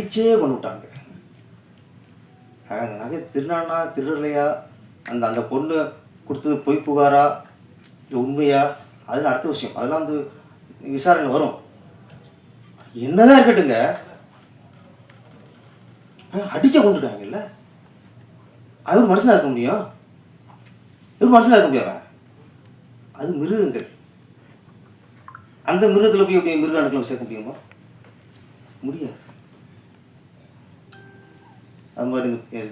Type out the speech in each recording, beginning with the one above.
அடிச்சே கொண்டு விட்டாங்க அந்த நகை திருநானா திருடலையா? அந்த அந்த பொண்ணு கொடுத்தது பொய் புகாரா? உண்மையா? அதெல்லாம் அடுத்த விஷயம். அதெல்லாம் வந்து விசாரணை வரும். என்னதான் இருக்கட்டுங்க அடிச்ச கொண்டுட்டாங்கல்ல? அது ஒரு மனுஷனாக இருக்க முடியும்? எப்படி மனுஷனாக இருக்க முடியாதா அது மிருகங்கள். அந்த மிருகத்தில் போய் எப்படி மிருக அணுக்களை சேர்க்க முடியுமா? முடியாது. அது மாதிரி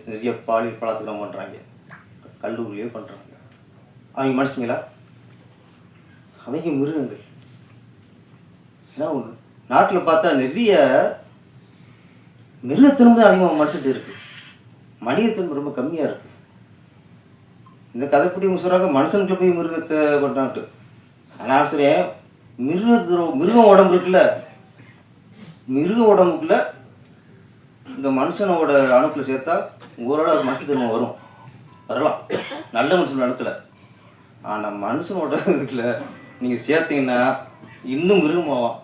நிறைய பாலியல் பலாத்காரம் பண்ணுறாங்க கல்லூரிலேயே பண்ணுறாங்க அவங்க மனுஷங்களா அவங்க மிருகங்கள். ஏன்னா நாட்டில் பார்த்தா நிறைய மிருகத்தன்மை அதிகமாக மனுஷன்ட்டு இருக்குது மனிதத்தன்மை ரொம்ப கம்மியாக இருக்குது இந்த கதைப்படி சொல்கிறாங்க மனுஷனுக்கு போய் மிருகத்தை பண்ணான்ட்டு ஆனால் சரி மிருக மிருகம் உடம்பு இருக்குல்ல? மிருக உடம்புக்குள்ள இந்த மனுஷனோட அணுக்களை சேர்த்தா ஓரளவு மனுஷத்தன்மை வரும். வரலாம். நல்ல மனுஷனோட அணுக்களை ஆனால் மனுஷனோட இதுக்குள்ள நீங்கள் சேர்த்தீங்கன்னா இன்னும் மிருகமாவாம்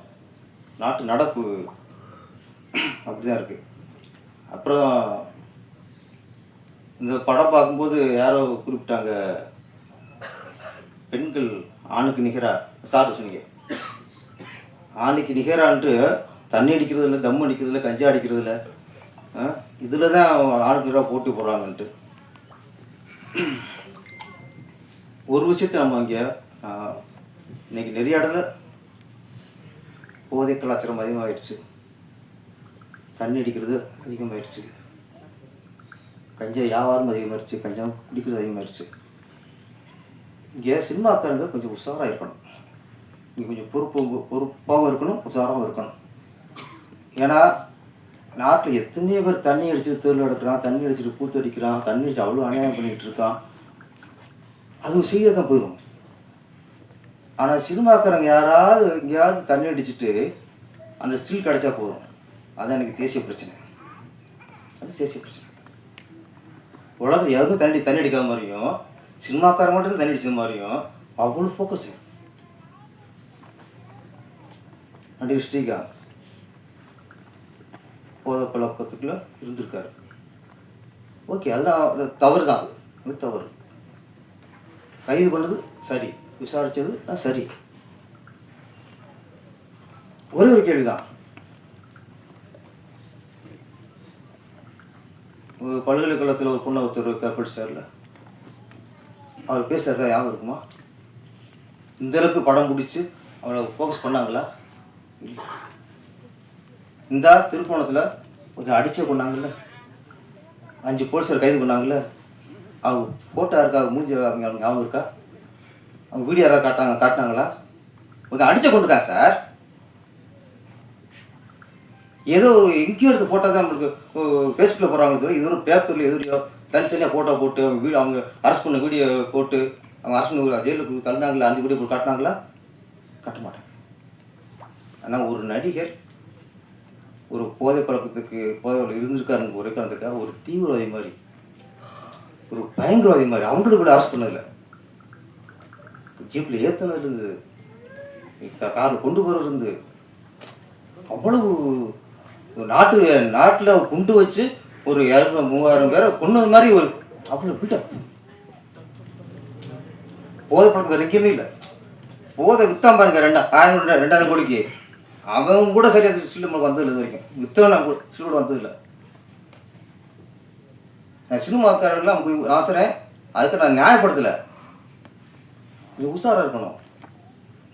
நாட்டு நடப்பு. அப்படிதான் இருக்கு. அப்புறம் இந்த படம் பார்க்கும்போது யாரோ குறிப்பிட்டாங்க. பெண்கள் ஆணுக்கு நிகரா? சார் சொன்னீங்க. ஆணுக்கு நிகரான்ட்டு தண்ணி அடிக்கிறதில்லை தம் அடிக்கிறதில்ல கஞ்சா அடிக்கிறதில்ல இதில் தான் ஆணுக்கு போட்டி போடுறாங்கன்ட்டு. ஒரு விஷயத்தை நம்ம இங்கே இன்னைக்கு நிறைய இடத்துல போதை கலாச்சாரம் அதிகமாகிடுச்சு தண்ணி அடிக்கிறது அதிகமாகிடுச்சு கஞ்சா வியாபாரம் அதிகமாகிடுச்சு கஞ்சா குடிக்கிறது அதிகமாகிடுச்சு இங்கே சினிமாக்காரங்க கொஞ்சம் உஷாராக இருக்கணும். இங்கே கொஞ்சம் பொறுப்பு பொறுப்பாகவும் இருக்கணும் உஷாராகவும் இருக்கணும். ஏன்னா நாட்டில் எத்தனையோ பேர் தண்ணி அடிச்சுட்டு தேர்வு எடுக்கிறான் தண்ணி அடிச்சுட்டு பூத்து அடிக்கிறான் தண்ணி அடிச்சு அவ்வளோ அநியாயம் பண்ணிகிட்டு இருக்கான். அது செய்ய தான் போயிடும் ஆனால் சினிமாக்காரங்க யாராவது எங்கேயாவது தண்ணி அடிச்சுட்டு அந்த ஸ்டில் கிடைச்சா போதும். அதுதான் எனக்கு தேசிய பிரச்சனை. அது தேசிய பிரச்சனை. உலகத்தில் யாருக்கும் தண்ணி தண்ணி அடிக்காத மாதிரியும் சினிமாக்காரங்க மட்டும் தண்ணி அடிச்ச மாதிரியும் அவ்வளோ ஃபோக்கஸ் நடிகர் ஸ்ரீகாந்த். போத பழக்கத்துக்குள்ள இருந்திருக்காரு. ஓகே அதெல்லாம் அது தவறு தான். அது தவறு. கைது பண்ணது சரி. விசாரிச்சது சரி. ஒரே ஒரு கேள்விதான். பல்கலைக்கழகத்தில் ஒரு பொண்ணை ஒருத்தர் படிச்சார்ல. அவர் பேசுகிறதா ஞாபகம் இருக்குமா? இந்த அளவுக்கு படம் பிடிச்சி அவளை ஃபோக்கஸ் பண்ணாங்களா? இல்லை. இந்த திருப்போணத்தில் கொஞ்சம் அடித்த கொண்டாங்கல்ல. அஞ்சு போலீஸர் கைது பண்ணாங்கல்ல. அவங்க ஃபோட்டோ இருக்கா மூஞ்சி அவங்க அவங்க ஞாபகம் இருக்கா? அவங்க வீடியோ யாராவது காட்டாங்க காட்டினாங்களா? கொஞ்சம் அடித்த கொண்டுக்கா சார் ஏதோ ஒரு எங்கேயோ எடுத்து ஃபோட்டோ தான் நம்மளுக்கு ஃபேஸ்புக்கில் போடுறாங்க தவிர இது ஒரு பேப்பரில் எதிரியோ தனித்தனியாக ஃபோட்டோ போட்டு அவங்க வீடியோ அவங்க அரெஸ்ட் பண்ண வீடியோ போட்டு அவங்க அரெஸ்ட் பண்ண ஜெயிலுக்கு தள்ளினாங்களா அஞ்சு வீடியோ போட்டு காட்டினாங்களா? காட்ட மாட்டாங்க. ஆனால் ஒரு நடிகர் ஒரு போதை பழக்கத்துக்கு போதை இருந்திருக்காருன்னு ஒரே காரணத்துக்காக ஒரு தீவிரவாதி மாதிரி ஒரு பயங்கரவாதி மாதிரி அவங்களுக்கு கூட அரெஸ்ட் பண்ணதில்ல ஜீப்பில் ஏற்றினது இருந்தது காரில் கொண்டு போகிறது இருந்து அவ்வளவு ஒரு நாட்டு நாட்டில் குண்டு வச்சு ஒரு இரநூறு மூவாயிரம் பேரை கொன்னது மாதிரி ஒரு அவ்வளோ விட்ட போதை பழக்கம் வேறு எங்கேயுமே இல்லை. போதை வித்தான் பாருங்க ரெண்டா ஆயிரம் ரெண்டாயிரம் கோடிக்கு. அவன் கூட சரியா சில்லு வந்ததில்லை இது வரைக்கும். வித்தவன் சில்லு கூட வந்ததில்லை நான் சினிமாக்காரர்கள்லாம் அவங்க நான் சொல்கிறேன் அதுக்கு நான் நியாயப்படுத்தலை. கொஞ்சம் உஷாராக இருக்கணும்.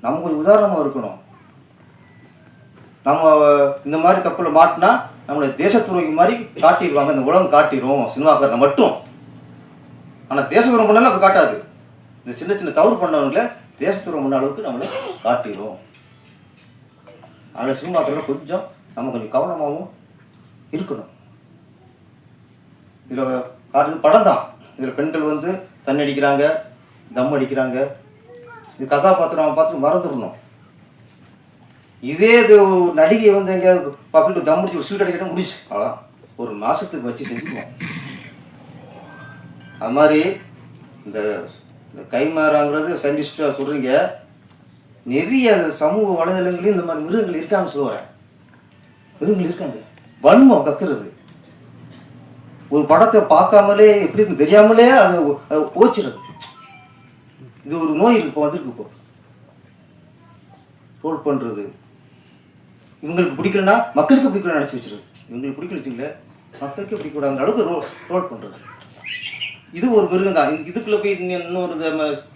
நம்ம கொஞ்சம் உதாரணமாக இருக்கணும். நம்ம இந்த மாதிரி தப்பில் மாட்டினா நம்மளை தேசத்துறைக்கு மாதிரி காட்டிடுவாங்க. இந்த உலகம் காட்டிடும் சினிமாக்காரனை மட்டும். ஆனால் தேசத்துறை பண்ணாலும் அப்படி காட்டாது. இந்த சின்ன சின்ன தவறு பண்ணவங்கள தேசத்துறை பண்ண அளவுக்கு நம்மளை காட்டிடும் அதனால் சினிமாக்காரர்கள் கொஞ்சம் நம்ம கொஞ்சம் கவனமாகவும் இருக்கணும். இதில் காட்டுறது படம் தான். இதில் பெண்கள் வந்து தண்ணி அடிக்கிறாங்க தம் அடிக்கிறாங்க. இது கதாபாத்திரம் பார்த்து மறந்துடணும். இதே இது நடிகை வந்து எங்கேயாவது பக்கத்து தம் முடிச்சு ஒரு சீட் அடிக்கிட்ட முடிச்சு அவ்வளோ ஒரு மாசத்துக்கு வச்சு செஞ்சுக்குவோம். அது மாதிரி இந்த இந்த கைமாறாங்கிறது சயின்டிஸ்டாக சொல்கிறீங்க நிறைய சமூக வலைதளங்களையும் இந்த மாதிரி மிருகங்கள் இருக்காங்கன்னு சொல்ல மிருகங்கள் இருக்காங்க. வன்மம் கக்குறது. ஒரு படத்தை பார்க்காமலே எப்படி இருக்கு தெரியாமலே அதை அதை போச்சுறது இது ஒரு நோய் இப்போ வந்துருக்கு இப்போ. ரோல் பண்ணுறது இவங்களுக்கு பிடிக்கலன்னா மக்களுக்கு பிடிக்கல நினச்சி வச்சிருது. இவங்களுக்கு பிடிக்கல வச்சுங்களேன் மக்களுக்கு பிடிக்கூடாத அளவுக்கு ரோல் ரோல் பண்ணுறது இது ஒரு மிருகம் தான் இதுக்குள்ளே போய் இன்னும் இன்னொரு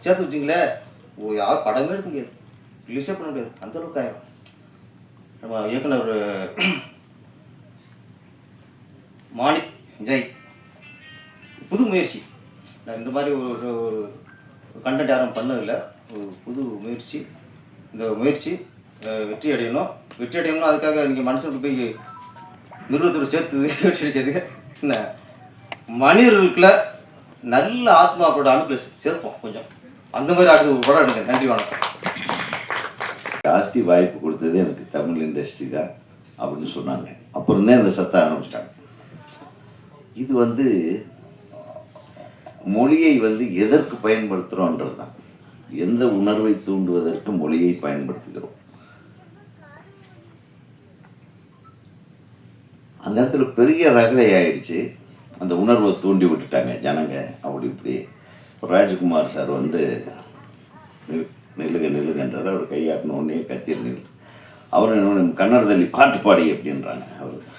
சேர்த்து வச்சிங்களேன் ஓ யார் படமே எடுக்க முடியாது. ரிலீஸே பண்ண முடியாது. அந்த அளவுக்கு ஆயிரும். நம்ம இயக்குனர் மாணிக் ஜெய். புது முயற்சி. நான் இந்த மாதிரி ஒரு ஒரு- கண்டென்ட் யாரும் பண்ணதில்லை. ஒரு புது முயற்சி. இந்த முயற்சி வெற்றி அடையணும். வெற்றி அடையணும்னா அதுக்காக இங்கே மனசுக்கு போய் நிறுவனத்தோடு சேர்த்து வெற்றி அடைக்கிறது என்ன? மனிதர்களுக்குள்ள நல்ல ஆத்மாக்களோட அணுக்களை சேர்ப்போம் கொஞ்சம். அந்த மாதிரி அடுத்து ஒரு படம் எடுங்க. நன்றி வணக்கம். ஜாஸ்தி வாய்ப்பு கொடுத்தது எனக்கு தமிழ் இண்டஸ்ட்ரி தான் அப்படின்னு சொன்னாங்க. அப்புறம் தான் இந்த சத்த ஆரம்பிச்சிட்டாங்க. இது வந்து மொழியை வந்து எதற்கு பயன்படுத்துகிறோன்றது தான். எந்த உணர்வை தூண்டுவதற்கு மொழியை பயன்படுத்துகிறோம். அந்த இடத்துல பெரிய ரகலை ஆயிடுச்சு. அந்த உணர்வை தூண்டி விட்டுட்டாங்க ஜனங்க. அப்படி இப்படி. ராஜ்குமார் சார் வந்து நெல்லுங்க நெல்லுங்கன்றார் அவர் கையாட்டின உடனே கத்திர் நெல் அவர் என்ன கன்னட தள்ளி பாட்டு பாடி அப்படின்றாங்க. அவர்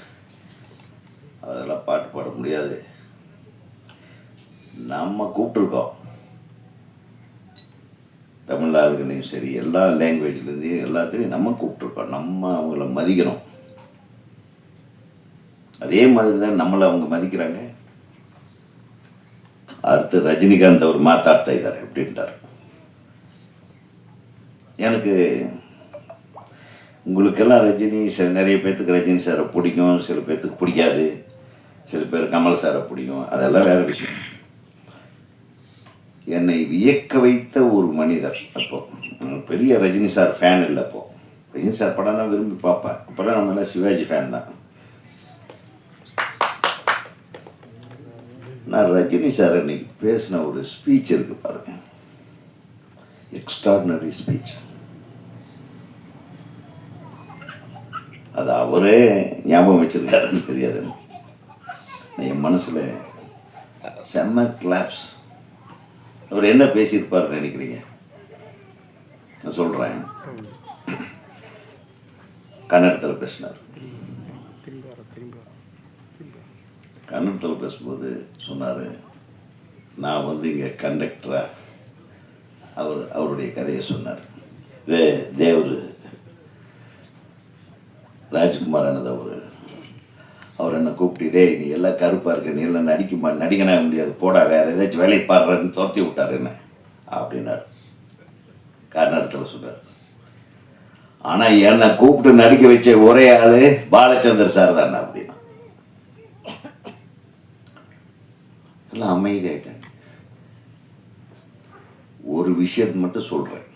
அதெல்லாம் பாட்டு பாட முடியாது. நம்ம கூப்பிட்ருக்கோம் தமிழ் ஆளுகளையும் சரி எல்லா லாங்குவேஜ்லேருந்தையும் எல்லாத்துலேயும் நம்ம கூப்பிட்ருக்கோம் நம்ம அவங்கள மதிக்கணும். அதே மாதிரி தான் நம்மளை அவங்க மதிக்கிறாங்க. அடுத்து ரஜினிகாந்த் அவர் மாத்தாட்டைதார் அப்படின்ட்டார் எனக்கு உங்களுக்கெல்லாம் ரஜினி சில நிறைய பேர்த்துக்கு ரஜினி சாரை பிடிக்கும் சில பேர்த்துக்கு பிடிக்காது. சில பேர் கமல் சாரை பிடிக்கும். அதெல்லாம் வேறு விஷயம். என்னை வியக்க வைத்த ஒரு மனிதர் அப்போ. பெரிய ரஜினி சார் ஃபேன் இல்லை அப்போ. ரஜினி சார் படம்லாம் விரும்பி பார்ப்பேன். அப்போல்லாம் நம்ம எல்லாம் சிவாஜி ஃபேன் தான். நான் ரஜினி சார் அன்னைக்கு பேசின ஒரு ஸ்பீச் இருக்குது பாருங்கள் எக்ஸ்ட்ராடினரி ஸ்பீச் அது அவரே ஞாபகம் வச்சிருக்காருன்னு தெரியாது. என் மனசில் செம்ம கிளாப்ஸ் அவர் என்ன பேசியிருப்பாருன்னு நினைக்கிறீங்க? நான் சொல்கிறேன் கன்னடத்தில் பேசினார். கன்னடத்தில் பேசும்போது சொன்னார் நான் வந்து இங்கே கண்டக்டராக அவர் அவருடைய கதையை சொன்னார். வே தேவர் ராஜ்குமார் ஆனது அவர். அவர் என்ன கூப்பிட்டுடே நீ எல்லாம் கருப்பாக இருக்க நீ எல்லாம் நடிக்க நடிகனாக முடியாது. போடா வேறு ஏதாச்சும் வேலை பாடுறன்னு துரத்தி விட்டார் என்ன? அப்படின்னார். கர்நாடகத்தில் சொன்னார் ஆனால் என்னை கூப்பிட்டு நடிக்க வச்ச ஒரே ஆள் பாலச்சந்தர் சார் தான் அப்படின்னா. எல்லாம் அமைதியாயிட்டேன் ஒரு விஷயத்தை மட்டும் சொல்கிறேன்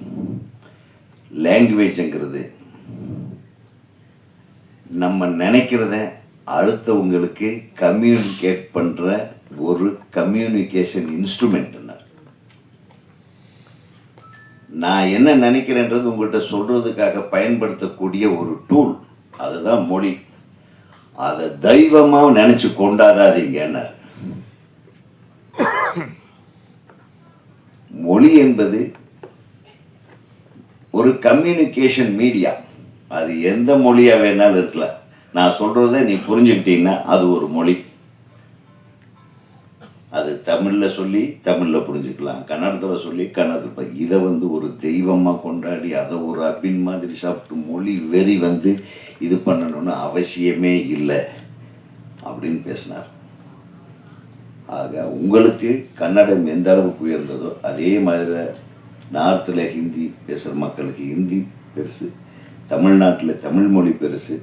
லாங்குவேஜ்ங்கிறது நம்ம நினைக்கிறத அடுத்தவங்களுக்கு கம்யூனிகேட் பண்ணுற ஒரு கம்யூனிகேஷன் இன்ஸ்ட்ருமெண்ட் நான் என்ன நினைக்கிறேன்றது உங்கள்கிட்ட சொல்கிறதுக்காக பயன்படுத்தக்கூடிய ஒரு டூல் அதுதான் மொழி. அதை தெய்வமாக நினச்சி கொண்டாடாதீங்கன்னார். மொழி என்பது ஒரு கம்யூனிகேஷன் மீடியா அது எந்த மொழியாக வேணாலும் இருக்கலாம். நான் சொல்கிறத நீ புரிஞ்சுக்கிட்டீங்கன்னா அது ஒரு மொழி. அது தமிழில் சொல்லி தமிழில் புரிஞ்சுக்கலாம். கன்னடத்தில் சொல்லி கன்னடத்தில் இதை வந்து ஒரு தெய்வமாக கொண்டாடி அதை ஒரு அபின் மாதிரி சாப்பிட்டு மொழி வெறி வந்து இது பண்ணணும்னு அவசியமே இல்லை அப்படின்னு பேசினார். ஆக உங்களுக்கு கன்னடம் எந்த அளவுக்கு உயர்ந்ததோ அதே மாதிரி நார்த்தில் ஹிந்தி பேசுகிற மக்களுக்கு ஹிந்தி பெருசு தமிழ்நாட்டில் தமிழ் மொழி பெருசு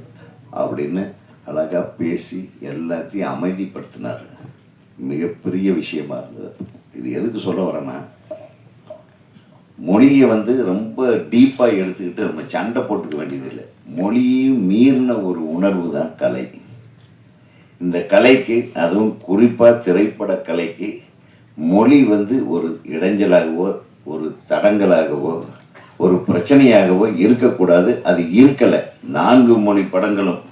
அப்படின்னு அழகாக பேசி எல்லாத்தையும் அமைதிப்படுத்தினார். மிகப்பெரிய விஷயமா இருந்தது. இது எதுக்கு சொல்ல வரேன்னா மொழியை வந்து ரொம்ப டீப்பாக எடுத்துக்கிட்டு நம்ம சண்டை போட்டுக்க வேண்டியதில்லை. மொழியும் மீறின ஒரு உணர்வு தான் கலை. இந்த கலைக்கு அதுவும் குறிப்பாக திரைப்பட கலைக்கு மொழி வந்து ஒரு இடைஞ்சலாகவோ ஒரு தடங்கலாகவோ ஒரு பிரச்சனையாகவோ இருக்கக்கூடாது. அது இருக்கலை. நான்கு மொழி படங்களும்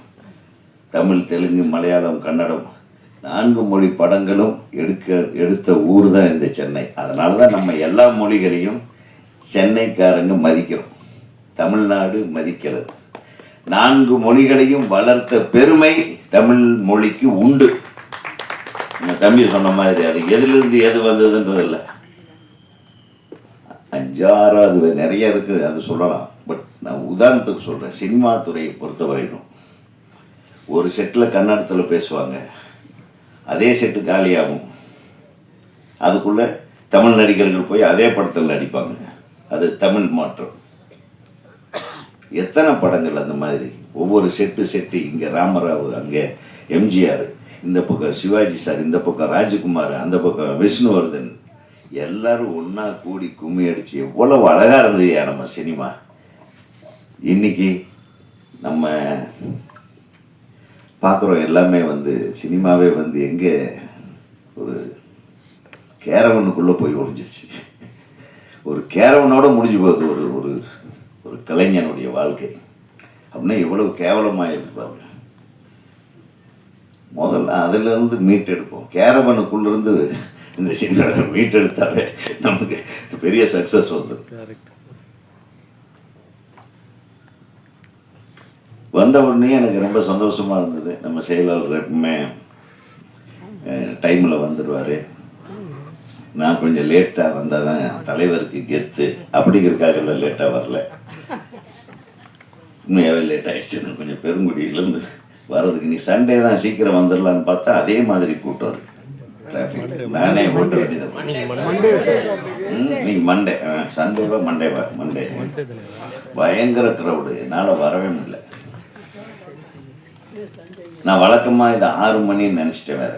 தமிழ் தெலுங்கு மலையாளம் கன்னடம் நான்கு மொழி படங்களும் எடுக்க எடுத்த ஊர் தான் இந்த சென்னை. அதனால தான் நம்ம எல்லா மொழிகளையும் சென்னைக்காரங்க மதிக்கிறோம். தமிழ்நாடு மதிக்கிறது. நான்கு மொழிகளையும் வளர்த்த பெருமை தமிழ் மொழிக்கு உண்டு. நம்ம தம்பி சொன்ன மாதிரி அது எதிலிருந்து எது வந்ததுன்றது இல்லை அஞ்சாறாவது நிறைய இருக்குது அது சொல்லலாம். பட் நான் உதாரணத்துக்கு சொல்கிறேன் சினிமா துறையை பொறுத்தவரையிலும். ஒரு செட்டில் கன்னடத்தில் பேசுவாங்க. அதே செட்டு காலியாகும். அதுக்குள்ளே தமிழ் நடிகர்கள் போய் அதே படத்தில் நடிப்பாங்க. அது தமிழ் மாற்றம். எத்தனை படங்கள் அந்த மாதிரி? ஒவ்வொரு செட்டு செட்டு இங்கே ராமராவ் அங்கே எம்ஜிஆர் இந்த பக்கம் சிவாஜி சார் இந்த பக்கம் ராஜகுமார் அந்த பக்கம் விஷ்ணுவர்தன் எல்லாரும் ஒன்றா கூடி கும்மி அடித்து எவ்வளவு அழகாக இருந்ததுயா நம்ம சினிமா. இன்னைக்கு நம்ம பார்க்குறோம் எல்லாமே வந்து சினிமாவே வந்து எங்கே ஒரு கேரவனுக்குள்ளே போய் ஒழிஞ்சிருச்சு ஒரு கேரவனோட முடிஞ்சு போகுது ஒரு ஒரு ஒரு கலைஞனுடைய வாழ்க்கை. அப்படின்னா எவ்வளவு கேவலமாக இருப்பாங்க முதல்ல அதிலிருந்து மீட்டெடுப்போம். கேரவனுக்குள்ளேருந்து இந்த சினிமா மீட்டெடுத்தாவே நமக்கு பெரிய சக்ஸஸ் வந்து வந்த உடனே எனக்கு ரொம்ப சந்தோஷமாக இருந்தது. நம்ம செயலாளர் எப்பவுமே டைமில் வந்துடுவார் நான் கொஞ்சம் லேட்டாக வந்தால் தான் தலைவருக்கு கெத்து. அப்படிங்கிறதுக்காக லேட்டாக வரல. உண்மையாகவே லேட் ஆயிடுச்சு. நான் கொஞ்சம் பெருங்குடியிலேருந்து வர்றதுக்கு நீ சண்டே தான் சீக்கிரம் வந்துடலான்னு பார்த்தா அதே மாதிரி கூட்டம் இருக்கு. டிராஃபிக் நானே ஓட்ட வேண்டியது. நீங்கள் மண்டே சண்டேவா மண்டேவா மண்டே பயங்கர க்ரௌடு என்னால் வரவே முடியல. நான் வழக்கமாக இதை ஆறு மணின்னு நினச்சிட்டேன் வேற.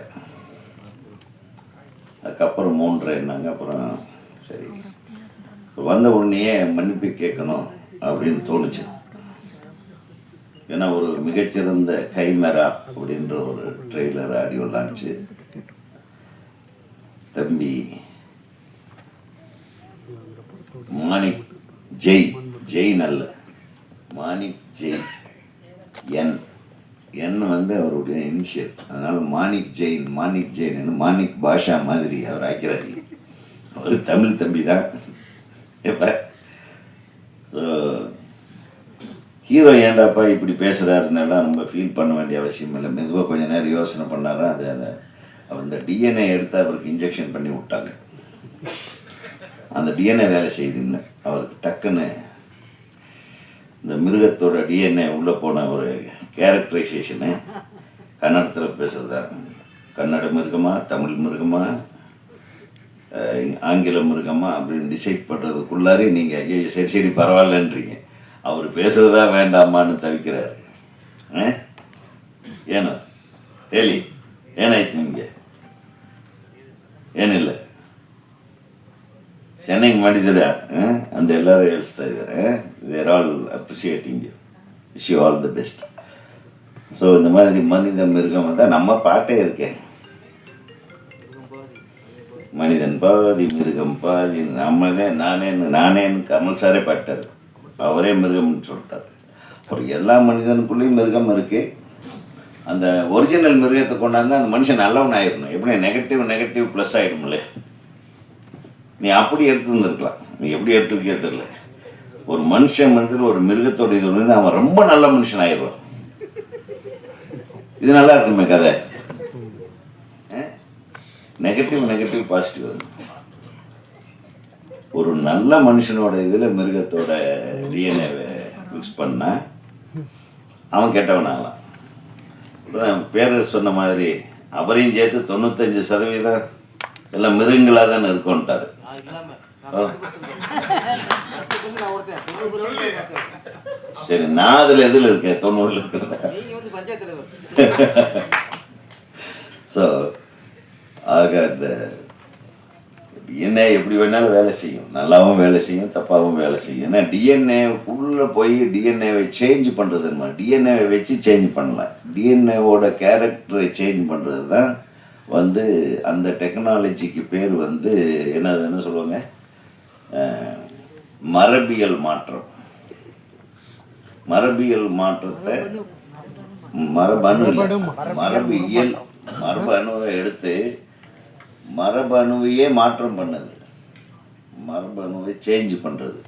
அதுக்கப்புறம் மூன்றரைன்னாங்க அப்புறம் சரி. வந்த உடனேயே மன்னிப்பு கேட்கணும் அப்படின்னு தோணுச்சு. ஏன்னா ஒரு மிகச்சிறந்த கைமரா அப்படின்ற ஒரு ட்ரெய்லர் ஆடியோ லான்ச்சு. தம்பி மாணிக் ஜெய் ஜெய் நல்ல. மாணிக் ஜெய். என் என் வந்து அவருடைய இனிஷியல் அதனால மாணிக் ஜெயின் மாணிக் ஜெயின் மாணிக் பாஷா மாதிரி அவர் ஆக்கிறாதி அவர் தமிழ் தம்பி தான். எப்ப ஹீரோ ஏண்டாப்பா இப்படி பேசுகிறாருன்னெல்லாம் நம்ம ஃபீல் பண்ண வேண்டிய அவசியம் இல்லை. மெதுவாக கொஞ்சம் நேரம் யோசனை பண்ணாரா? அது அதை அந்த டிஎன்ஏ எடுத்து அவருக்கு இன்ஜெக்ஷன் பண்ணி விட்டாங்க. அந்த டிஎன்ஏ வேலை செய்துன்னு அவருக்கு டக்குன்னு இந்த மிருகத்தோட டிஎன்ஏ உள்ளே போன ஒரு கேரக்டரைசேஷனு கன்னடத்தில் பேசுகிறதா கன்னட மிருகமா தமிழ் மிருகமா ஆங்கில மிருகமா அப்படின்னு டிசைட் பண்ணுறதுக்குள்ளாரே நீங்கள் ஐயோ சரி சரி பரவாயில்லன்றீங்க. அவர் பேசுகிறதா வேண்டாமான்னு தவிக்கிறாரு ಆ? ಏನು ಹೇಳಿ ಏನಾಯ್ತು ನಿಮಗೆ ಏನಿಲ್ಲ ಚೆನ್ನಾಗಿ ಮಾಡಿದ್ದೀರಾ ಆ? ಅಂತ ಎಲ್ಲರೂ ಹೇಳ್ತಾ ಇದ್ದಾರೆ they are all appreciating you wish you all the best so இந்த மாதிரி மனித மிருகம் வந்து நம்ம பாட்டே இருக்கேன் மனிதன் பாதி மிருகம் பாதி நம்மளே நானே நானேன்னு கமல் சாரே பாட்டார் அவரே மிருகம்னு சொல்லிட்டார். அப்புறம் எல்லா மனிதனுக்குள்ளேயும் மிருகம் இருக்குது அந்த ஒரிஜினல் மிருகத்தை கொண்டாந்து அந்த மனுஷன் நல்லவன் ஆயிடணும் எப்படி நெகட்டிவ் நெகட்டிவ் ப்ளஸ் ஆகிடும்ல நீ அப்படி எடுத்துருந்துருக்கலாம். நீ எப்படி எடுத்துருக்கே தெரியல. ஒரு மனுஷன் மனிதர் ஒரு மிருகத்தோட இது அவன் ரொம்ப நல்ல மனுஷன் ஆயிடுவான். இது நல்லா இருக்குமே கதை. நெகட்டிவ் நெகட்டிவ் பாசிட்டிவ் ஒரு நல்ல மனுஷனோட இதில் மிருகத்தோட டிஎன்ஏவை மிக்ஸ் பண்ணா அவன் கெட்டவனாகலாம் பேரர் சொன்ன மாதிரி அவரையும் சேர்த்து தொண்ணூத்தஞ்சு சதவீதம் எல்லாம் மிருகங்களாக தானே இருக்கோன்ட்டாரு சரி நான் அதில் எதில் இருக்கேன்? தொண்ணூறில் இருக்கிறேன் ஸோ ஆக அந்த டிஎன்ஏ எப்படி வேணாலும் வேலை செய்யும். நல்லாவும் வேலை செய்யும் தப்பாகவும் வேலை செய்யும். ஏன்னா டிஎன்ஏ உள்ளே போய் டிஎன்ஏவை சேஞ்ச் பண்ணுறது டிஎன்ஏவை வச்சு சேஞ்ச் பண்ணலாம். டிஎன்ஏவோட கேரக்டரை சேஞ்ச் பண்ணுறது தான் வந்து அந்த டெக்னாலஜிக்கு பேர் வந்து என்னது என்ன சொல்லுவாங்க? மரபியல் மாற்றம். மரபியல் மாற்றத்தை மரபணு மரபியல் மரபணுவை எடுத்து மரபணுவையே மாற்றம் பண்ணது. மரபணுவை சேஞ்ச் பண்ணுறது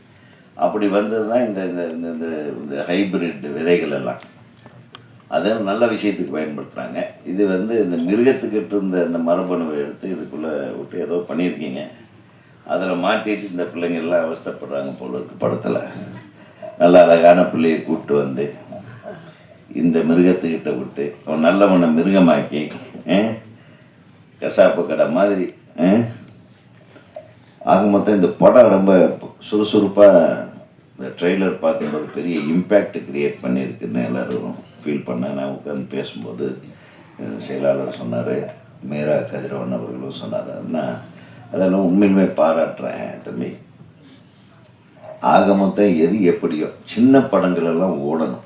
அப்படி வந்தது தான் இந்த இந்த இந்த- இந்த இந்த ஹைபிரிட் விதைகள் எல்லாம் அதை நல்ல விஷயத்துக்கு பயன்படுத்துகிறாங்க இது வந்து இந்த மிருகத்துக்கிட்ட இருந்த இந்த மரபணுவை எடுத்து இதுக்குள்ளே விட்டு ஏதோ பண்ணியிருக்கீங்க. அதில் மாட்டிட்டு இந்த பிள்ளைங்கள்லாம் அவஸ்தப்படுறாங்க போல இருக்கு படத்தில். நல்ல அழகான பிள்ளையை கூப்பிட்டு வந்து இந்த மிருகத்துக்கிட்ட விட்டு அவன் நல்லவனை மிருகமாக்கி கசாப்பு கடை மாதிரி ஆக மொத்தம் இந்த படம் ரொம்ப சுறுசுறுப்பாக இந்த ட்ரெய்லர் பார்க்கும்போது பெரிய இம்பேக்ட் கிரியேட் பண்ணியிருக்குன்னு எல்லோரும் ஃபீல் பண்ணேன் நான் உட்காந்து பேசும்போது செயலாளர் சொன்னார் மீரா கதிரவன் அவர்களும் சொன்னார். நான் அதெல்லாம் உண்மையிலுமே பாராட்டுறேன் தம்பி. ஆக மொத்தம் எது எப்படியோ சின்ன படங்கள் எல்லாம் ஓடணும்.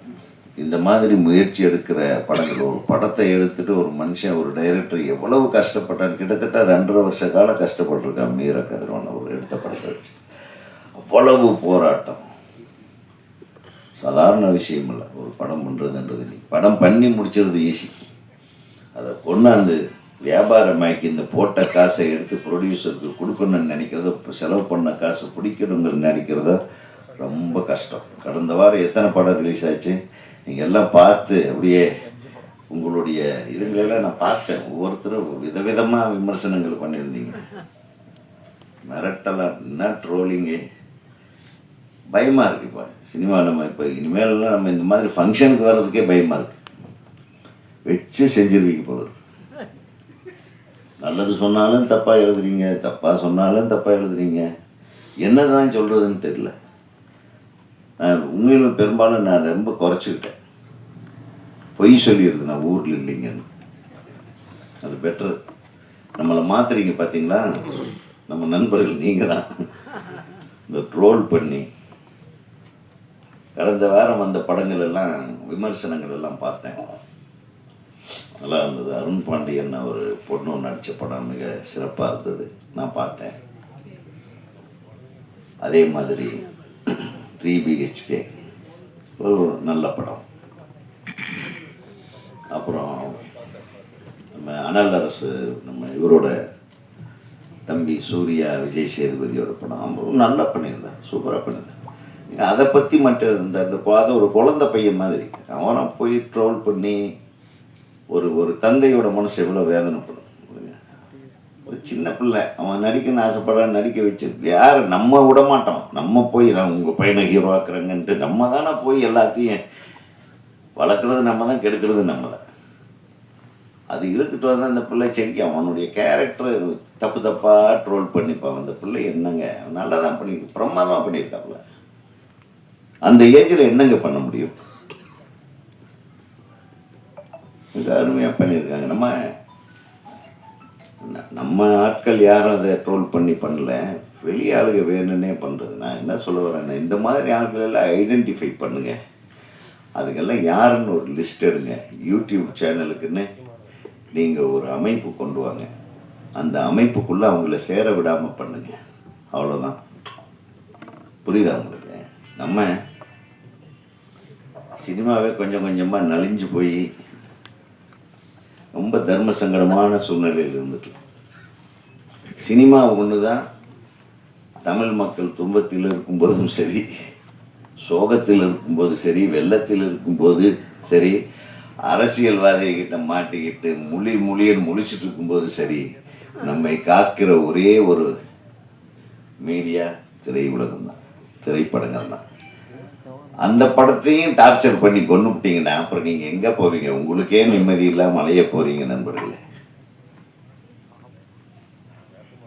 இந்த மாதிரி முயற்சி எடுக்கிற படங்கள் ஒரு படத்தை எடுத்துட்டு ஒரு மனுஷன் ஒரு டைரக்டர் எவ்வளவு கஷ்டப்பட்டான்? கிட்டத்தட்ட ரெண்டரை வருஷ காலம் கஷ்டப்பட்டிருக்கான் மீரா கதிரவன் அவர் எடுத்த படத்தை வச்சு. அவ்வளவு போராட்டம். சாதாரண விஷயம் இல்லை. ஒரு படம் பண்ணுறதுன்றது நீ படம் பண்ணி முடிச்சிருது ஈஸி அதை கொண்டாந்து வியாபாரமாக்கி இந்த போட்ட காசை எடுத்து ப்ரொடியூசருக்கு கொடுக்கணும்னு நினைக்கிறதோ செலவு பண்ண காசை பிடிக்கணுங்கிறது நினைக்கிறதோ ரொம்ப கஷ்டம். கடந்த வாரம் எத்தனை படம் ரிலீஸ் ஆச்சு? நீங்கள் எல்லாம் பார்த்து அப்படியே உங்களுடைய இதுங்களெல்லாம் நான் பார்த்தேன். ஒவ்வொருத்தரும் விதவிதமாக விமர்சனங்கள் பண்ணியிருந்தீங்க. மிரட்டலாம் என்ன ட்ரோலிங்கு பயமாக இருக்கு இப்போ. சினிமா நம்ம இப்போ இனிமேல்லாம் நம்ம இந்த மாதிரி ஃபங்க்ஷனுக்கு வர்றதுக்கே பயமாக இருக்கு. வச்சு செஞ்சிருவீங்க போல நல்லது சொன்னாலும் தப்பாக எழுதுறீங்க தப்பாக சொன்னாலும் தப்பாக எழுதுறீங்க. என்னதான் சொல்கிறதுன்னு தெரியல. நான் உண்மையிலும் பெரும்பாலும் நான் ரொம்ப குறைச்சிக்கிட்டேன். பொய் சொல்லிடுது நான் ஊரில் இல்லைங்கன்னு. அது பெட்டர் நம்மளை மாத்துறீங்க பார்த்தீங்களா நம்ம நண்பர்கள் நீங்கள் தான். இந்த ட்ரோல் பண்ணி கடந்த வாரம் வந்த படங்கள் எல்லாம் விமர்சனங்கள் எல்லாம் பார்த்தேன். நல்லா இருந்தது. அருண் பாண்டியன் ஒரு பொண்ணு நடித்த படம் மிக சிறப்பாக இருந்தது. நான் பார்த்தேன். அதே மாதிரி த்ரீ பிஹெச்கே ஒரு நல்ல படம். அப்புறம் நம்ம அனல் அரசு நம்ம இவரோட தம்பி சூர்யா விஜய் சேதுபதியோட படம். நல்லா பண்ணியிருந்தேன் சூப்பராக பண்ணியிருந்தேன் அதை பற்றி மட்டும் இந்த இந்த கொ- அது ஒரு குழந்தை பையன் மாதிரி. அவனை போய் ட்ரோல் பண்ணி ஒரு ஒரு தந்தையோட மனசு எவ்வளோ வேதனைப்படும். ஒரு சின்ன பிள்ளை. அவன் நடிக்கணும்னு ஆசைப்படுறான் நடிக்க வச்சு யார்? நம்ம விட மாட்டோம் நம்ம போய் நான் உங்கள் பையனை ஹீரோ ஆக்குறேங்கன்ட்டு நம்ம தானே போய் எல்லாத்தையும் வளர்க்குறது நம்ம தான் கெடுக்கிறது நம்ம தான். அது இழுத்துட்டு வந்தால் அந்த பிள்ளை சரிக்கு அவனுடைய கேரக்டர் தப்பு தப்பாக ட்ரோல் பண்ணிப்பான். அந்த பிள்ளை என்னங்க? அவன் நல்லா தான் பண்ணி பிரமாதமாக பண்ணியிருக்காப்புல. அந்த ஏஜில் என்னங்க பண்ண முடியும்? மிக அருமையாக பண்ணியிருக்காங்க. நம்ம நம்ம ஆட்கள் யாரும் அதை ட்ரோல் பண்ணி பண்ணல. வெளி ஆளுங்க வேணும்னே பண்ணுறது நான் என்ன சொல்ல வரேன்னா இந்த மாதிரி ஆட்கள் எல்லாம் ஐடென்டிஃபை பண்ணுங்க. அதுக்கெல்லாம் யாருன்னு ஒரு லிஸ்ட் எடுங்க. யூடியூப் சேனலுக்குன்னு நீங்கள் ஒரு அமைப்பு கொண்டு வாங்க. அந்த அமைப்புக்குள்ளே அவங்கள சேர விடாமல் பண்ணுங்க. அவ்வளோதான் புரியுதா உங்களுக்கு? நம்ம சினிமாவே கொஞ்சம் கொஞ்சமாக நலிஞ்சு போய் ரொம்ப தர்ம சங்கடமான சூழ்நிலையில் இருந்துட்டு. சினிமா ஒன்று தான் தமிழ் மக்கள் துன்பத்தில் இருக்கும்போதும் சரி சோகத்தில் இருக்கும்போது சரி வெள்ளத்தில் இருக்கும்போது சரி அரசியல்வாதிகிட்ட மாட்டிக்கிட்டு மொழி முழியன் முழிச்சிட்டு இருக்கும்போது சரி நம்மை காக்கிற ஒரே ஒரு மீடியா திரையுலகம் தான் திரைப்படங்கள் தான் அந்த படத்தையும் டார்ச்சர் பண்ணி கொண்டுட்டீங்கன்னா அப்புறம் நீங்கள் எங்கே போவீங்க? உங்களுக்கே நிம்மதி இல்லாமல் அலைய போறீங்க நண்பர்களே.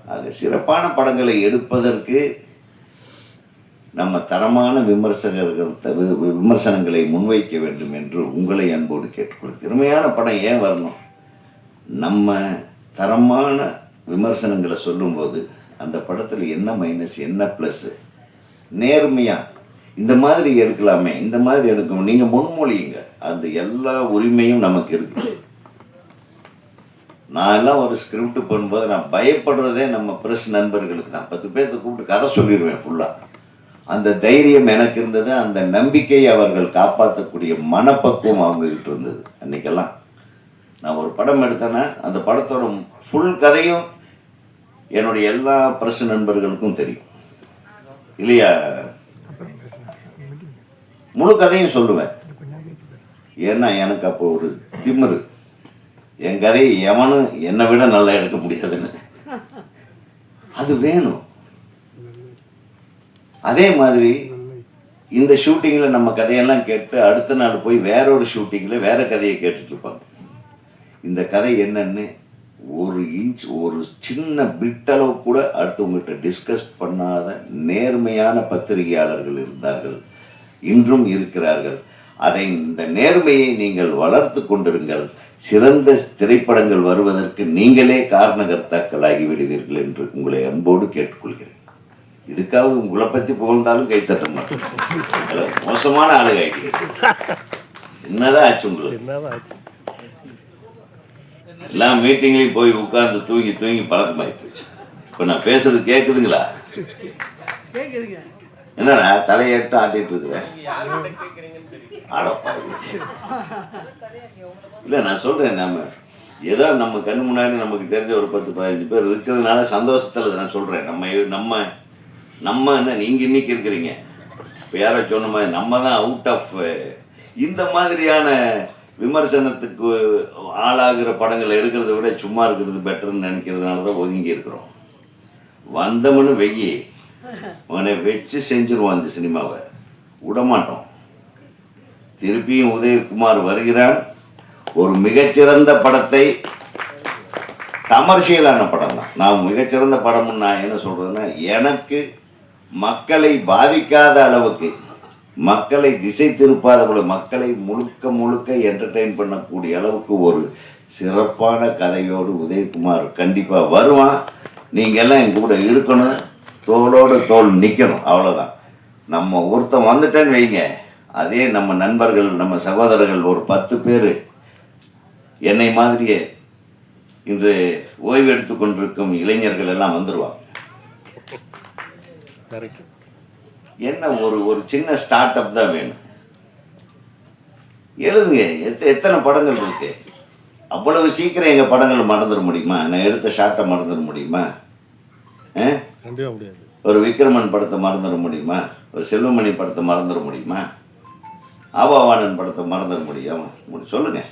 ஆக சிறப்பான படங்களை எடுப்பதற்கு நம்ம தரமான விமர்சகர்கள் த- விமர்சனங்களை முன்வைக்க வேண்டும் என்று உங்களை அன்போடு கேட்டுக்கொள் திறமையான படம் ஏன் வரணும்? நம்ம தரமான விமர்சனங்களை சொல்லும்போது அந்த படத்தில் என்ன மைனஸ் என்ன ப்ளஸ்ஸு நேர்மையாக இந்த மாதிரி எடுக்கலாமே இந்த மாதிரி எடுக்கணும். நீங்கள் முன்மொழியுங்க. அந்த எல்லா உரிமையும் நமக்கு இருக்கு. நான் எல்லாம் ஒரு ஸ்கிரிப்ட் பண்ணும்போது நான் பயப்படுறதே நம்ம ப்ரெஸ் நண்பர்களுக்கு தான். பத்து பேர்த்த கூப்பிட்டு கதை சொல்லிடுவேன் ஃபுல்லாக அந்த தைரியம் எனக்கு இருந்தது அந்த நம்பிக்கை அவர்கள் காப்பாற்றக்கூடிய மனப்பக்குவம் அவங்ககிட்ட இருந்தது அன்னைக்கெல்லாம். நான் ஒரு படம் எடுத்தேன்னா அந்த படத்தோட ஃபுல் கதையும் என்னுடைய எல்லா பிரஸ் நண்பர்களுக்கும் தெரியும். இல்லையா? முழு கதையும் சொல்லுவேன். ஏன்னா எனக்கு அப்போ ஒரு திமிரு. என் கதையை எவனும் என்னை விட நல்லா எடுக்க முடியாதுன்னு. அது வேணும். அதே மாதிரி இந்த ஷூட்டிங்கில் நம்ம கதையெல்லாம் கேட்டு அடுத்த நாள் போய் வேற ஒரு ஷூட்டிங்கில் வேற கதையை கேட்டுட்ருப்பாங்க. இந்த கதை என்னன்னு ஒரு இன்ச் ஒரு சின்ன பிட்டளவு கூட அடுத்தவங்ககிட்ட டிஸ்கஸ் பண்ணாத நேர்மையான பத்திரிகையாளர்கள் இருந்தார்கள். இன்றும் இருக்கிறார்கள். அதை இந்த நேர்மையை நீங்கள் வளர்த்து கொண்டிருங்கள். சிறந்த திரைப்படங்கள் வருவதற்கு நீங்களே காரணகர்த்தாக்களாகி விடுவீர்கள் என்று உங்களை அன்போடு கேட்டுக்கொள்கிறேன். இதுக்காக உங்களை பற்றி புகழ்ந்தாலும் கைத்தட்ட மாட்டேன். மோசமான ஆளுக என்னதான் ஆச்சு உங்களுக்கு? எல்லா மீட்டிங்லையும் போய் உட்கார்ந்து தூங்கி தூங்கி பழக்கமாகி போச்சு. இப்போ நான் பேசுறது கேட்குதுங்களா என்னடா தலையேட்டு ஆட்டிட்டு இருக்கிறேன் இல்லை நான் சொல்கிறேன் நம்ம ஏதோ நம்ம கண்ணு முன்னாடி நமக்கு தெரிஞ்ச ஒரு பத்து பதினஞ்சு பேர் இருக்கிறதுனால சந்தோஷத்தில் நான் சொல்கிறேன் நம்ம நம்ம நம்ம என்ன நீங்கள் இன்னைக்கு இருக்கிறீங்க. இப்போ யாரோ சொன்ன மாதிரி நம்ம தான் அவுட் ஆஃப் இந்த மாதிரியான விமர்சனத்துக்கு ஆளாகிற படங்களை எடுக்கிறத விட சும்மா இருக்கிறது பெட்டர்னு நினைக்கிறதுனால தான் ஒதுங்கி இருக்கிறோம். வந்தவனு வெயி அவனை வச்சு செஞ்சுருவான் இந்த சினிமாவை. விடமாட்டோம் திருப்பியும் உதயகுமார் வருகிறான் ஒரு மிகச்சிறந்த படத்தை கமர்ஷியலான படம் தான் நான் மிகச்சிறந்த படம்னு நான் என்ன சொல்றேன்னா எனக்கு மக்களை பாதிக்காத அளவுக்கு மக்களை திசை திருப்பாத மக்களை முழுக்க முழுக்க என்டர்டெயின் பண்ணக்கூடிய அளவுக்கு ஒரு சிறப்பான கதையோடு உதயகுமார் கண்டிப்பாக வருவான். நீங்கள் எல்லாம் எங்கள் கூட இருக்கணும். தோளோடு தோல் நிற்கணும் அவ்வளோதான் நம்ம ஒருத்தன் வந்துட்டேன்னு வைங்க. அதே நம்ம நண்பர்கள் நம்ம சகோதரர்கள் ஒரு பத்து பேர் என்னை மாதிரியே இன்று ஓய்வு எடுத்துக் கொண்டிருக்கும் இளைஞர்கள் எல்லாம் வந்துடுவாங்க என்ன ஒரு ஒரு சின்ன ஸ்டார்ட் அப் தான் வேணும். எழுதுங்க எத்த எத்தனை படங்கள் இருக்கு? அவ்வளவு சீக்கிரம் எங்கள் படங்கள் மறந்துட முடியுமா? நான் எடுத்த ஷார்ட்டை மறந்துட முடியுமா? ஒரு விக்ரமன் படத்தை மறந்துட முடியுமா? ஒரு செல்வமணி படத்தை மறந்துட முடியுமா? ஆபாவாணன் படத்தை மறந்துட முடியுமா முடி- சொல்லுங்க.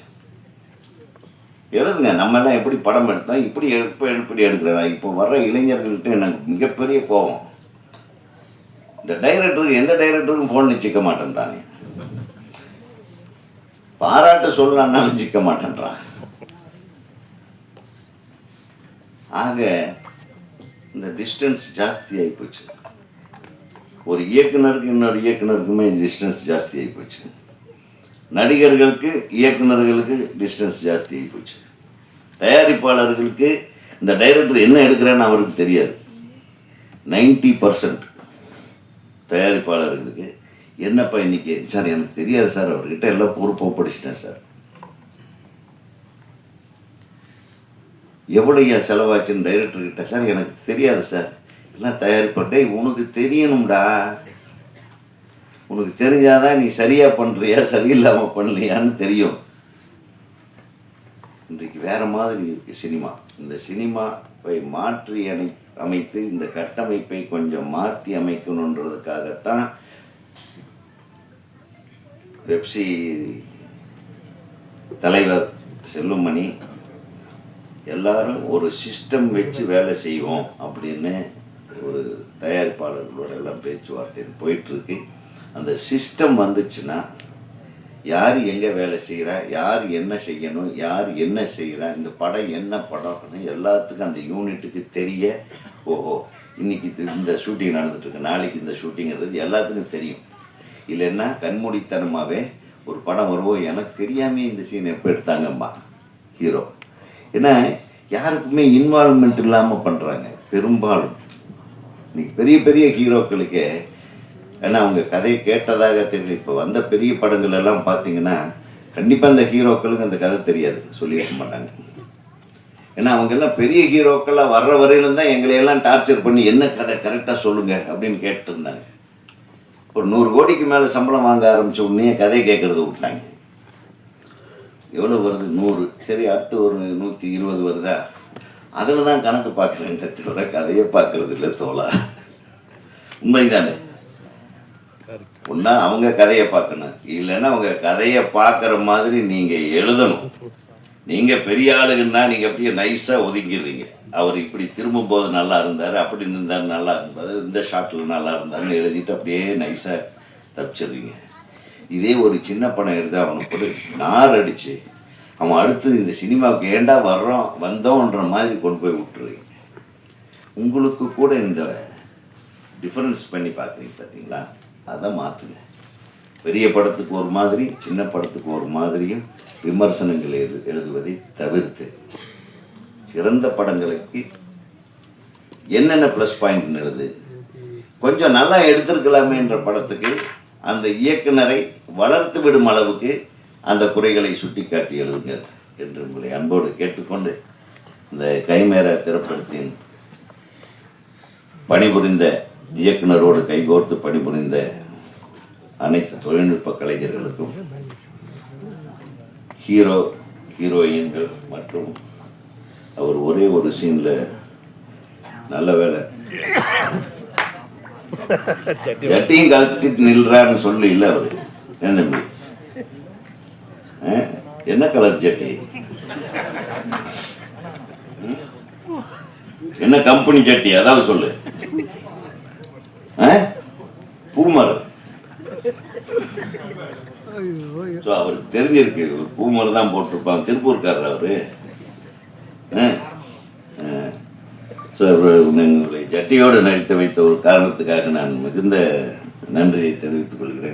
எழுதுங்க நம்ம எல்லாம் எப்படி படம் எடுத்தோம் இப்படி எடுப்ப எப்படி எடுக்கிறேன் இப்போ வர்ற இளைஞர்கள்ட்ட எனக்கு மிகப்பெரிய கோபம். இந்த டைரக்டருக்கு எந்த டைரக்டருக்கும் ஃபோன் சிக்க மாட்டேன்றானே. பாராட்டு சொல்லலான்னாலும் சிக்க மாட்டேன்றான். ஆக இந்த டிஸ்டன்ஸ் ஜாஸ்தி ஆகி போச்சு ஒரு இயக்குனருக்கு இன்னொரு இயக்குனருக்குமே டிஸ்டன்ஸ் ஜாஸ்தி ஆகி போச்சு நடிகர்களுக்கு இயக்குனர்களுக்கு டிஸ்டன்ஸ் ஜாஸ்தி ஆகி போச்சு தயாரிப்பாளர்களுக்கு இந்த டைரக்டர் என்ன எடுக்கிறான்னு அவருக்கு தெரியாது. நைன்டி பர்சன்ட் தயாரிப்பாளர்களுக்கு என்னப்பா இன்னைக்கு? சார் எனக்கு தெரியாது சார். அவர்கிட்ட எல்லாம் பொறுப்பாக படிச்சிட்டேன் சார். எவ்வளோயா செலவாச்சுன்னு டைரக்டர்கிட்ட சார் எனக்கு தெரியாது சார். எல்லாம் தயாரிப்பட்டே உனக்கு தெரியணும்டா. உனக்கு தெரிஞ்சாதான் நீ சரியாக பண்ணுறியா சரியில்லாமல் பண்ணலையான்னு தெரியும். இன்றைக்கு வேறு மாதிரி இருக்குது சினிமா. இந்த சினிமாவை மாற்றி அணை அமைத்து இந்த கட்டமைப்பை கொஞ்சம் மாற்றி அமைக்கணுன்றதுக்காகத்தான் வெப்சி தலைவர் செல்லுமணி எல்லாரும் ஒரு சிஸ்டம் வச்சு வேலை செய்வோம் அப்படின்னு ஒரு தயாரிப்பாளர்களோட எல்லாம் பேச்சுவார்த்தை போயிட்டுருக்கு. அந்த சிஸ்டம் வந்துச்சுன்னா யார் எங்கே வேலை செய்கிறா யார் என்ன செய்யணும் யார் என்ன செய்கிறா இந்த படம் என்ன படம்னு எல்லாத்துக்கும் அந்த யூனிட்டுக்கு தெரிய ஓஹோ இன்னைக்கு இந்த ஷூட்டிங் நடந்துட்டுருக்கு நாளைக்கு இந்த ஷூட்டிங்கிறது எல்லாத்துக்கும் தெரியும். இல்லைன்னா கண்மூடித்தனமாகவே ஒரு படம் வருவோம் எனக்கு தெரியாமே இந்த சீன் எப்போ எடுத்தாங்கம்மா? ஹீரோ ஏன்னா யாருக்குமே இன்வால்மெண்ட் இல்லாமல் பண்ணுறாங்க பெரும்பாலும். இன்னைக்கு பெரிய பெரிய ஹீரோக்களுக்கே ஏன்னா அவங்க கதையை கேட்டதாக தெரியல இப்போ வந்த பெரிய படங்கள் எல்லாம் பார்த்தீங்கன்னா கண்டிப்பாக அந்த ஹீரோக்களுக்கு அந்த கதை தெரியாது. சொல்லியிருக்க மாட்டாங்க. ஏன்னா அவங்க எல்லாம் பெரிய ஹீரோக்களாக வர்ற வரையிலும் தான் எங்களை எல்லாம் டார்ச்சர் பண்ணி என்ன கதை கரெக்டாக சொல்லுங்கள் அப்படின்னு கேட்டுருந்தாங்க. ஒரு நூறு கோடிக்கு மேலே சம்பளம் வாங்க ஆரம்பிச்ச உடனே கதை கேட்கறது விட்டாங்க. எவ்வளோ வருது? நூறு. சரி அடுத்து ஒரு நூற்றி இருபது வருதா? அதில் தான் கணக்கு பார்க்குறேன்ட்ட தவிர கதையை பார்க்கறது இல்லை தோலா உண்மைதானே ஒன்றா அவங்க கதையை பார்க்கணும். இல்லைன்னா அவங்க கதையை பார்க்குற மாதிரி நீங்கள் எழுதணும். நீங்கள் பெரிய ஆளுங்கன்னா நீங்கள் அப்படியே நைஸாக ஒதுங்கிடுறீங்க அவர் இப்படி திரும்பும்போது நல்லா இருந்தார் அப்படி இருந்தார் நல்லா இருந்தார் இந்த ஷாட்டில் நல்லா இருந்தாருன்னு எழுதிட்டு அப்படியே நைஸாக தப்பிச்சிடுறீங்க. இதே ஒரு சின்ன படம் எடுத்து அவனுக்கு போட்டு நார் அடித்து அவன் அடுத்து இந்த சினிமாவுக்கு ஏண்டா வர்றோம் வந்தோன்ற மாதிரி கொண்டு போய் விட்டுருவீங்க உங்களுக்கு கூட இந்த டிஃபரன்ஸ் பண்ணி பார்க்குறீங்க பார்த்தீங்களா? அதை மாற்றுங்க பெரிய படத்துக்கு ஒரு மாதிரி சின்ன படத்துக்கு ஒரு மாதிரியும் விமர்சனங்கள் எழுது எழுதுவதை தவிர்த்து. சிறந்த படங்களுக்கு என்னென்ன ப்ளஸ் பாயிண்ட் எழுது. கொஞ்சம் நல்லா எடுத்திருக்கலாமேன்ற படத்துக்கு அந்த இயக்குனரை வளர்த்து விடும் அளவுக்கு அந்த குறைகளை சுட்டிக்காட்டி எழுதுங்கள் என்று உங்களை அன்போடு கேட்டுக்கொண்டு இந்த கைமேற திரைப்படத்தின் பணிபுரிந்த இயக்குனரோடு கைகோர்த்து பணிபுரிந்த அனைத்து தொழில்நுட்ப கலைஞர்களுக்கும் ஹீரோ ஹீரோயின்கள் மற்றும் அவர் ஒரே ஒரு சீனில் நல்ல வேலை ஜட்டியும் கழட்டிட்டு நில்றான்னு சொல்லி இல்லை அவர். ஏன் தம்பி? ஆ? என்ன கலர் ஜட்டி ம்? என்ன கம்பெனி ஜட்டி அதாவது சொல்லு. ஆ? பூமர். ஸோ அவருக்கு தெரிஞ்சிருக்கு. ஒரு பூமர் தான் போட்டிருப்பான் திருப்பூர்காரர் அவரு. ஸோ உங்களை ஜட்டியோடு நடித்து வைத்த ஒரு காரணத்துக்காக நான் மிகுந்த நன்றியை தெரிவித்துக் கொள்கிறேன்.